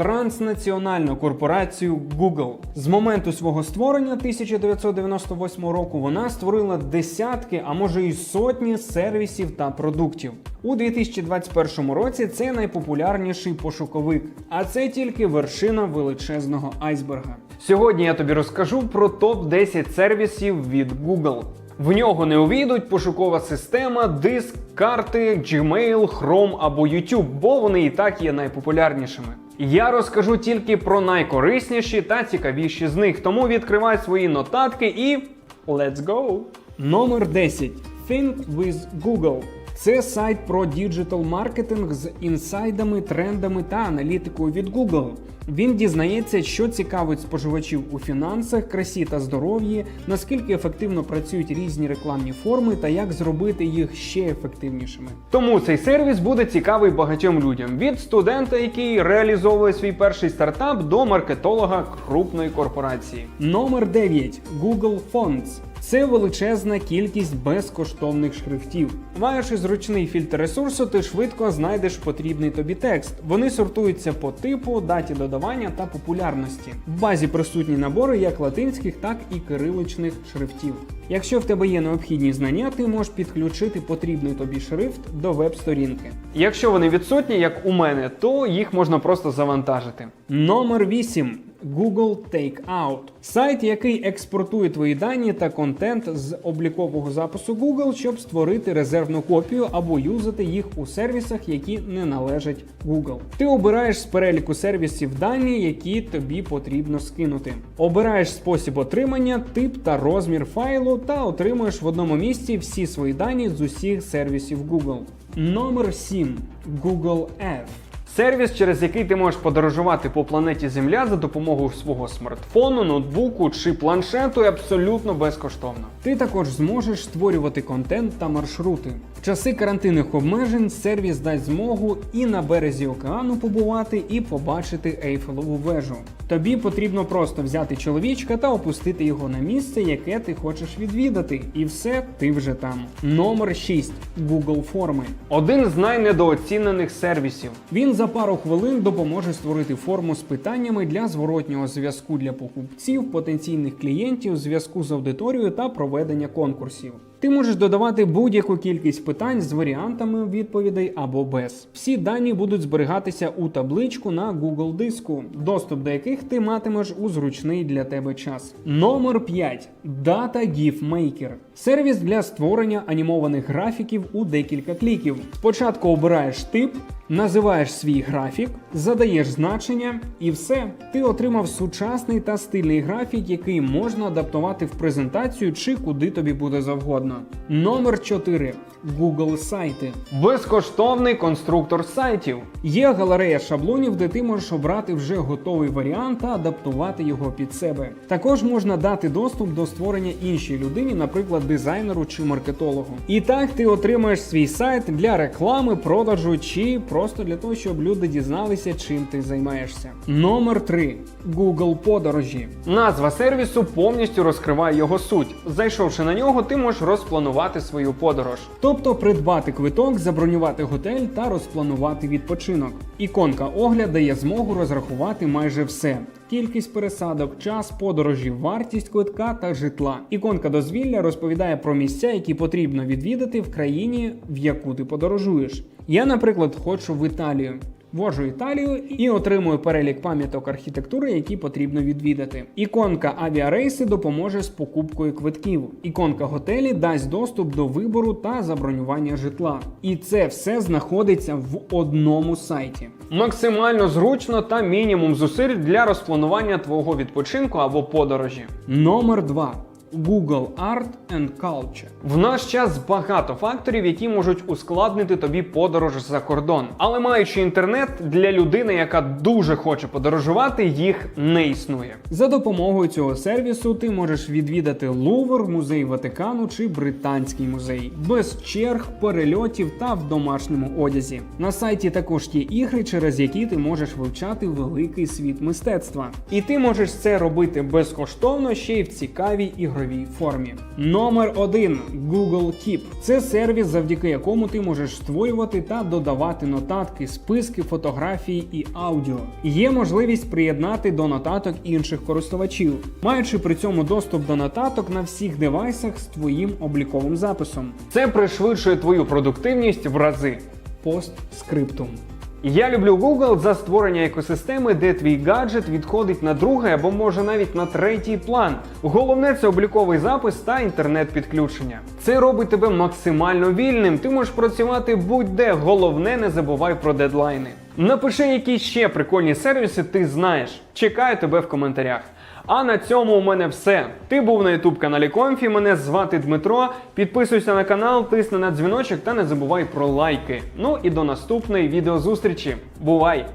транснаціональну корпорацію Google. З моменту свого створення 1998 року вона створила десятки, а може і сотні сервісів та продуктів. У 2021 році це найпопулярніший пошуковик, а це тільки вершина величезного айсберга. Сьогодні я тобі розкажу про топ 10 сервісів від Google. В нього не увійдуть пошукова система, диск, карти, Gmail, Chrome або YouTube, бо вони і так є найпопулярнішими. Я розкажу тільки про найкорисніші та цікавіші з них, тому відкривай свої нотатки і let's go! Номер 10. Think with Google. Це сайт про діджитал маркетинг з інсайдами, трендами та аналітикою від Google. Він дізнається, що цікавить споживачів у фінансах, красі та здоров'ї, наскільки ефективно працюють різні рекламні форми та як зробити їх ще ефективнішими. Тому цей сервіс буде цікавий багатьом людям від студента, який реалізовує свій перший стартап, до маркетолога крупної корпорації. Номер 9. Google Fonts. Це величезна кількість безкоштовних шрифтів. Маючи зручний фільтр ресурсу, ти швидко знайдеш потрібний тобі текст. Вони сортуються по типу, даті додавання та популярності. В базі присутні набори як латинських, так і кириличних шрифтів. Якщо в тебе є необхідні знання, ти можеш підключити потрібний тобі шрифт до веб-сторінки. Якщо вони відсутні, як у мене, то їх можна просто завантажити. Номер 8. Google Takeout – сайт, який експортує твої дані та контент з облікового запису Google, щоб створити резервну копію або юзати їх у сервісах, які не належать Google. Ти обираєш з переліку сервісів дані, які тобі потрібно скинути. Обираєш спосіб отримання, тип та розмір файлу, та отримуєш в одному місці всі свої дані з усіх сервісів Google. Номер 7. Google Earth. Сервіс, через який ти можеш подорожувати по планеті Земля за допомогою свого смартфону, ноутбуку чи планшету абсолютно безкоштовно. Ти також зможеш створювати контент та маршрути. В часи карантинних обмежень сервіс дасть змогу і на березі океану побувати, і побачити Ейфелеву вежу. Тобі потрібно просто взяти чоловічка та опустити його на місце, яке ти хочеш відвідати, і все, ти вже там. Номер 6. Google Форми. Один з найнедооцінених сервісів. Він за пару хвилин допоможе створити форму з питаннями для зворотнього зв'язку для покупців, потенційних клієнтів, зв'язку з аудиторією та проведення конкурсів. Ти можеш додавати будь-яку кількість питань з варіантами відповідей або без. Всі дані будуть зберігатися у табличку на Google диску, доступ до яких ти матимеш у зручний для тебе час. Номер 5. Data GIF Maker. Сервіс для створення анімованих графіків у декілька кліків. Спочатку обираєш тип, називаєш свій графік, задаєш значення, і все. Ти отримав сучасний та стильний графік, який можна адаптувати в презентацію чи куди тобі буде завгодно. Номер 4. Google сайти. Безкоштовний конструктор сайтів. Є галерея шаблонів, де ти можеш обрати вже готовий варіант та адаптувати його під себе. Також можна дати доступ до створення іншій людині, наприклад, дизайнеру чи маркетологу. І так ти отримаєш свій сайт для реклами, продажу чи просто для того, щоб люди дізналися, чим ти займаєшся. Номер 3. Google подорожі. Назва сервісу повністю розкриває його суть. Зайшовши на нього, ти можеш розпланувати свою подорож. Тобто придбати квиток, забронювати готель та розпланувати відпочинок. Іконка огляд дає змогу розрахувати майже все. Кількість пересадок, час подорожі, вартість квитка та житла. Іконка дозвілля розповідає про місця, які потрібно відвідати в країні, в яку ти подорожуєш. Я, наприклад, хочу в Італію. Ввожу Італію і отримую перелік пам'яток архітектури, які потрібно відвідати. Іконка авіарейси допоможе з покупкою квитків. Іконка готелі дасть доступ до вибору та забронювання житла. І це все знаходиться в одному сайті. Максимально зручно та мінімум зусиль для розпланування твого відпочинку або подорожі. Номер 2. Google Art and Culture. В наш час багато факторів, які можуть ускладнити тобі подорож за кордон. Але маючи інтернет для людини, яка дуже хоче подорожувати, їх не існує. За допомогою цього сервісу ти можеш відвідати Лувр, музей Ватикану чи Британський музей без черг, перельотів та в домашньому одязі. На сайті також є ігри, через які ти можеш вивчати великий світ мистецтва. І ти можеш це робити безкоштовно ще й в цікавій ігровій цифровій формі. Номер 1 Google Keep. Це сервіс, завдяки якому ти можеш створювати та додавати нотатки, списки, фотографії і аудіо. Є можливість приєднати до нотаток інших користувачів, маючи при цьому доступ до нотаток на всіх девайсах з твоїм обліковим записом. Це пришвидшує твою продуктивність в рази. Постскриптум. Я люблю Google за створення екосистеми, де твій гаджет відходить на другий або може навіть на третій план. Головне це обліковий запис та інтернет-підключення. Це робить тебе максимально вільним. Ти можеш працювати будь-де. Головне, не забувай про дедлайни. Напиши, які ще прикольні сервіси ти знаєш. Чекаю тебе в коментарях. А на цьому у мене все. Ти був на youtube каналі Комфі. Мене звати Дмитро. Підписуйся на канал, тисни на дзвіночок та не забувай про лайки. Ну і до наступної відеозустрічі. Бувай!